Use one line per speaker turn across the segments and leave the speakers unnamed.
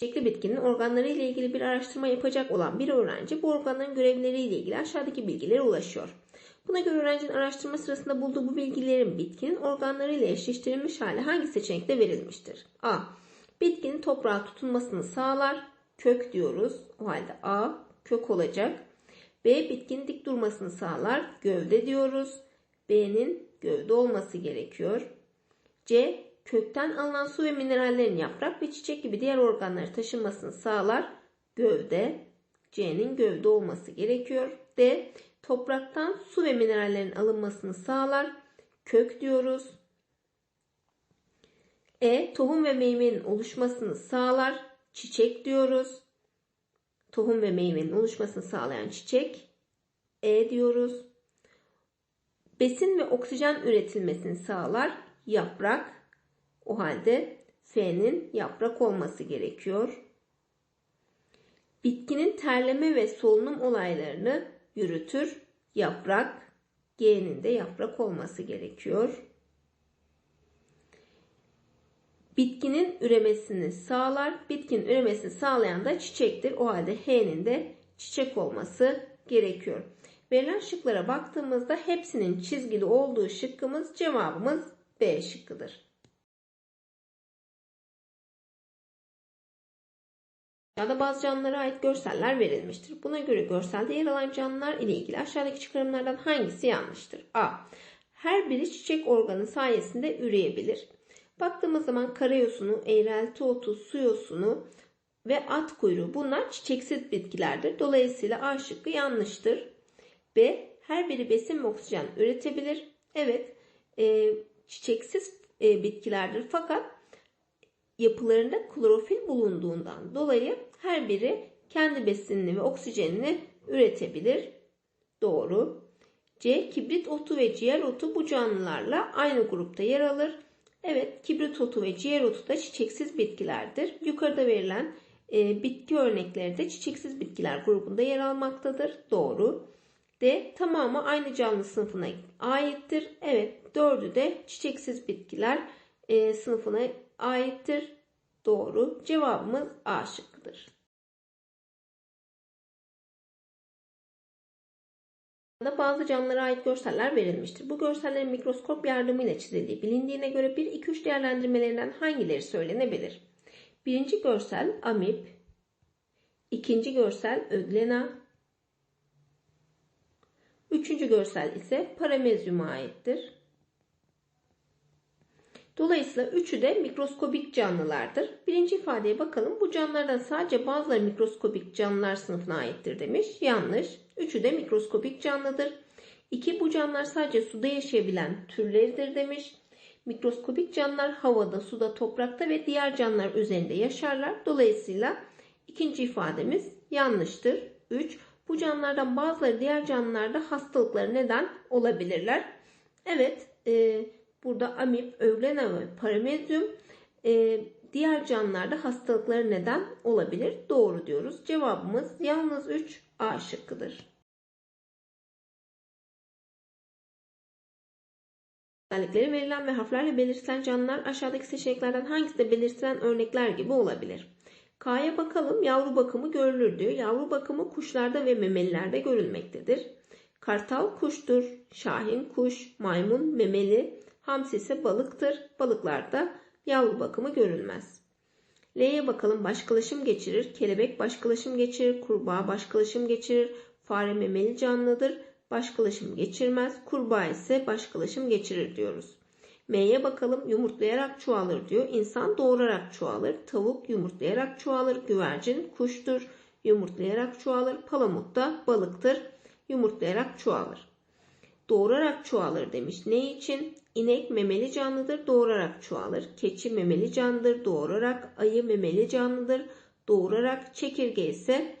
Çiçekli bitkinin organları ile ilgili bir araştırma yapacak olan bir öğrenci bu organların görevleri ile ilgili aşağıdaki bilgilere ulaşıyor. Buna göre öğrencinin araştırma sırasında bulduğu bu bilgilerin bitkinin organları ile eşleştirilmiş hali hangi seçenekte verilmiştir? A. Bitkinin toprağa tutunmasını sağlar. Kök diyoruz. O halde A kök olacak. B. Bitkinin dik durmasını sağlar. Gövde diyoruz. B'nin gövde olması gerekiyor. C. Kökten alınan su ve minerallerin yaprak ve çiçek gibi diğer organları taşınmasını sağlar. Gövde. C'nin gövde olması gerekiyor. D. Topraktan su ve minerallerin alınmasını sağlar. Kök diyoruz. E. Tohum ve meyvenin oluşmasını sağlar. Çiçek diyoruz. Tohum ve meyvenin oluşmasını sağlayan çiçek. E diyoruz. Besin ve oksijen üretilmesini sağlar. Yaprak. O halde F'nin yaprak olması gerekiyor. Bitkinin terleme ve solunum olaylarını yürütür. Yaprak. G'nin de yaprak olması gerekiyor. Bitkinin üremesini sağlar. Bitkinin üremesini sağlayan da çiçektir. O halde H'nin de çiçek olması gerekiyor. Verilen şıklara baktığımızda hepsinin çizgili olduğu şıkkımız cevabımız B şıkkıdır. Aşağıda bazı canlılara ait görseller verilmiştir. Buna göre görselde yer alan canlılar ile ilgili aşağıdaki çıkarımlardan hangisi yanlıştır? A. Her biri çiçek organı sayesinde üreyebilir. Baktığımız zaman karayosunu, eğrelti otu, su yosunu ve at kuyruğu bunlar çiçeksiz bitkilerdir. Dolayısıyla A şıkkı yanlıştır. B. Her biri besin ve oksijen üretebilir. Evet e, çiçeksiz e, bitkilerdir fakat yapılarında klorofil bulunduğundan dolayı her biri kendi besinini ve oksijenini üretebilir. Doğru. C. Kibrit otu ve ciğer otu bu canlılarla aynı grupta yer alır. Evet, kibrit otu ve ciğer otu da çiçeksiz bitkilerdir. Yukarıda verilen e, bitki örnekleri de çiçeksiz bitkiler grubunda yer almaktadır. Doğru. D. Tamamı aynı canlı sınıfına aittir. Evet, dördü de çiçeksiz bitkiler e, sınıfına aittir. Doğru. Cevabımız A şıkkıdır. bazı canlılara ait görseller verilmiştir. Bu görsellerin mikroskop yardımıyla çizildiği bilindiğine göre 1-2-3 değerlendirmelerinden hangileri söylenebilir? Birinci görsel amip, ikinci görsel öglena, üçüncü görsel ise paramezyuma aittir. Dolayısıyla üçü de mikroskobik canlılardır. Birinci ifadeye bakalım. Bu canlılardan sadece bazıları mikroskobik canlılar sınıfına aittir demiş. Yanlış. Üçü de mikroskobik canlıdır. İki bu canlılar sadece suda yaşayabilen türleridir demiş. Mikroskobik canlılar havada, suda, toprakta ve diğer canlılar üzerinde yaşarlar. Dolayısıyla ikinci ifademiz yanlıştır. 3. Bu canlılardan bazıları diğer canlılarda hastalıkları neden olabilirler. Evet, e, burada amip, öglena ve paramezyum e, diğer canlılarda hastalıkları neden olabilir. Doğru diyoruz. Cevabımız yalnız 3 A şıkkıdır. Özellikleri verilen ve harflerle belirtilen canlılar aşağıdaki seçeneklerden hangisi de belirtilen örnekler gibi olabilir. K'ya bakalım yavru bakımı görülür diyor. Yavru bakımı kuşlarda ve memelilerde görülmektedir. Kartal kuştur, şahin kuş, maymun memeli, hamsi ise balıktır. Balıklarda yavru bakımı görülmez. L'ye bakalım başkalaşım geçirir, kelebek başkalaşım geçirir, kurbağa başkalaşım geçirir, fare memeli canlıdır, başkalaşım geçirmez, kurbağa ise başkalaşım geçirir diyoruz. M'ye bakalım yumurtlayarak çoğalır diyor. İnsan doğurarak çoğalır. Tavuk yumurtlayarak çoğalır. Güvercin kuştur. Yumurtlayarak çoğalır. Palamut da balıktır. Yumurtlayarak çoğalır. Doğurarak çoğalır demiş. Ne için? İnek memeli canlıdır, doğurarak çoğalır. Keçi memeli canlıdır, doğurarak. Ayı memeli canlıdır, doğurarak. Çekirge ise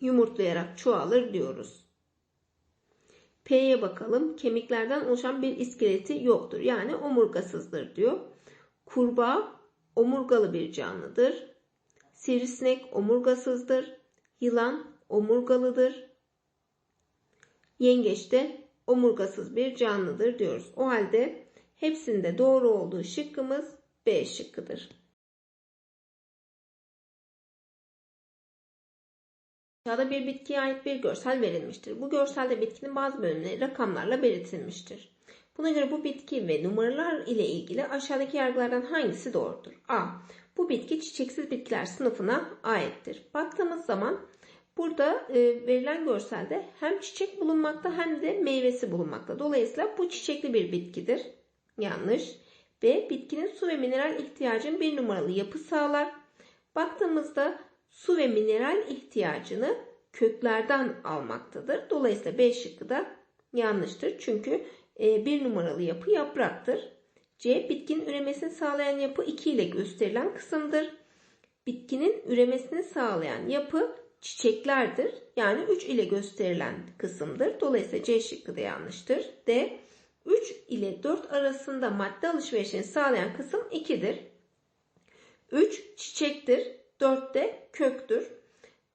yumurtlayarak çoğalır diyoruz. P'ye bakalım. Kemiklerden oluşan bir iskeleti yoktur. Yani omurgasızdır diyor. Kurbağa omurgalı bir canlıdır. Sivrisinek omurgasızdır. Yılan omurgalıdır. Yengeç de omurgasız bir canlıdır diyoruz. O halde hepsinde doğru olduğu şıkkımız B şıkkıdır. Aşağıda bir bitkiye ait bir görsel verilmiştir. Bu görselde bitkinin bazı bölümleri rakamlarla belirtilmiştir. Buna göre bu bitki ve numaralar ile ilgili aşağıdaki yargılardan hangisi doğrudur? A. Bu bitki çiçeksiz bitkiler sınıfına aittir. Baktığımız zaman burada e, verilen görselde hem çiçek bulunmakta hem de meyvesi bulunmakta. Dolayısıyla bu çiçekli bir bitkidir. Yanlış. B. Bitkinin su ve mineral ihtiyacının bir numaralı yapı sağlar. Baktığımızda su ve mineral ihtiyacını köklerden almaktadır. Dolayısıyla B şıkkı da yanlıştır. Çünkü e, bir numaralı yapı yapraktır. C. Bitkinin üremesini sağlayan yapı 2 ile gösterilen kısımdır. Bitkinin üremesini sağlayan yapı çiçeklerdir. Yani 3 ile gösterilen kısımdır. Dolayısıyla C şıkkı da yanlıştır. D. 3 ile 4 arasında madde alışverişini sağlayan kısım 2'dir. 3 çiçektir. 4 de köktür.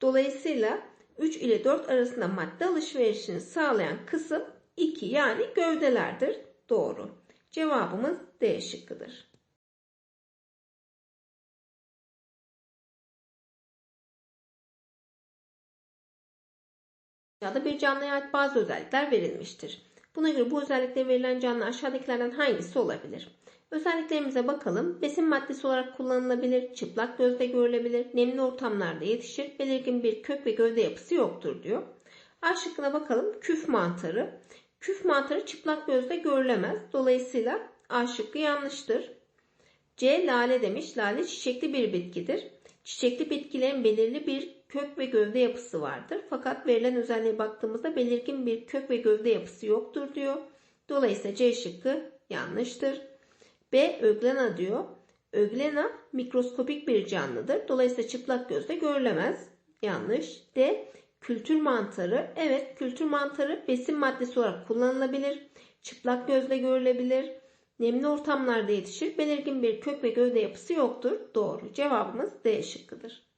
Dolayısıyla 3 ile 4 arasında madde alışverişini sağlayan kısım 2 yani gövdelerdir. Doğru. Cevabımız D şıkkıdır. Dünyada bir canlıya ait bazı özellikler verilmiştir. Buna göre bu özellikle verilen canlı aşağıdakilerden hangisi olabilir? Özelliklerimize bakalım. Besin maddesi olarak kullanılabilir, çıplak gözle görülebilir, nemli ortamlarda yetişir, belirgin bir kök ve gövde yapısı yoktur diyor. A şıkkına bakalım. Küf mantarı. Küf mantarı çıplak gözle görülemez. Dolayısıyla A şıkkı yanlıştır. C lale demiş. Lale çiçekli bir bitkidir. Çiçekli bitkilerin belirli bir kök ve gövde yapısı vardır. Fakat verilen özelliğe baktığımızda belirgin bir kök ve gövde yapısı yoktur diyor. Dolayısıyla C şıkkı yanlıştır. B. Öglena diyor. Öglena mikroskopik bir canlıdır. Dolayısıyla çıplak gözle görülemez. Yanlış. D. Kültür mantarı. Evet kültür mantarı besin maddesi olarak kullanılabilir. Çıplak gözle görülebilir. Nemli ortamlarda yetişir. Belirgin bir kök ve gövde yapısı yoktur. Doğru. Cevabımız D şıkkıdır.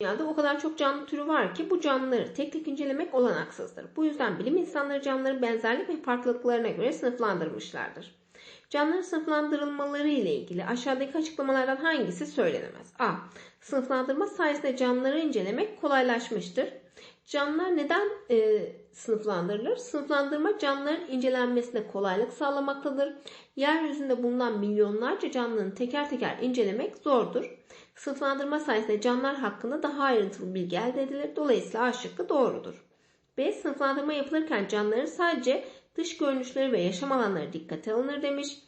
Dünyada o kadar çok canlı türü var ki bu canlıları tek tek incelemek olanaksızdır. Bu yüzden bilim insanları canlıların benzerlik ve farklılıklarına göre sınıflandırmışlardır. Canlıların sınıflandırılmaları ile ilgili aşağıdaki açıklamalardan hangisi söylenemez? A. Sınıflandırma sayesinde canlıları incelemek kolaylaşmıştır. Canlılar neden e, sınıflandırılır? Sınıflandırma canlıların incelenmesine kolaylık sağlamaktadır. Yeryüzünde bulunan milyonlarca canlının teker teker incelemek zordur. Sınıflandırma sayesinde canlılar hakkında daha ayrıntılı bilgi elde edilir. Dolayısıyla A şıkkı doğrudur. B. Sınıflandırma yapılırken canlıların sadece dış görünüşleri ve yaşam alanları dikkate alınır demiş.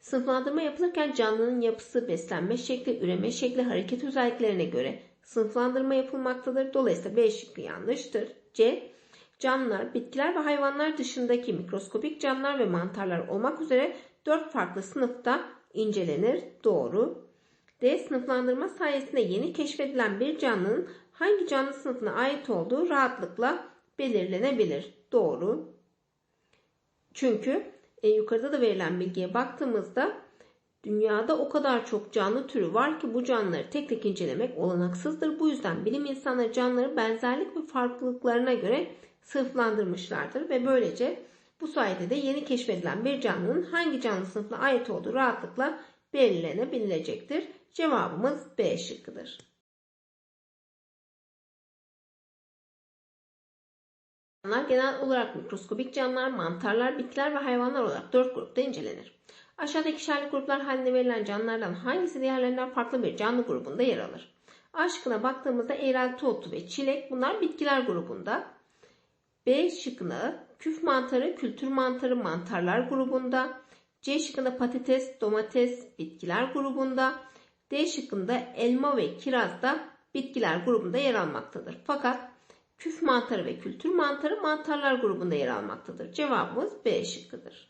Sınıflandırma yapılırken canlının yapısı, beslenme şekli, üreme şekli, hareket özelliklerine göre sınıflandırma yapılmaktadır. Dolayısıyla B şıkkı yanlıştır. C. Canlılar, bitkiler ve hayvanlar dışındaki mikroskopik canlılar ve mantarlar olmak üzere dört farklı sınıfta incelenir. Doğru. D. Sınıflandırma sayesinde yeni keşfedilen bir canlının hangi canlı sınıfına ait olduğu rahatlıkla belirlenebilir. Doğru. Çünkü e, yukarıda da verilen bilgiye baktığımızda dünyada o kadar çok canlı türü var ki bu canlıları tek tek incelemek olanaksızdır. Bu yüzden bilim insanları canlıları benzerlik ve farklılıklarına göre sınıflandırmışlardır ve böylece bu sayede de yeni keşfedilen bir canlının hangi canlı sınıfına ait olduğu rahatlıkla belirlenebilecektir. Cevabımız B şıkkıdır. Canlılar genel olarak mikroskobik canlılar, mantarlar, bitkiler ve hayvanlar olarak dört grupta incelenir. Aşağıdaki ikişerli gruplar halinde verilen canlılardan hangisi diğerlerinden farklı bir canlı grubunda yer alır? A şıkkına baktığımızda eğrelti otu ve çilek bunlar bitkiler grubunda. B şıkkına küf mantarı, kültür mantarı, mantarlar grubunda. C şıkkında patates, domates, bitkiler grubunda. D şıkkında elma ve kiraz da bitkiler grubunda yer almaktadır. Fakat küf mantarı ve kültür mantarı mantarlar grubunda yer almaktadır. Cevabımız B şıkkıdır.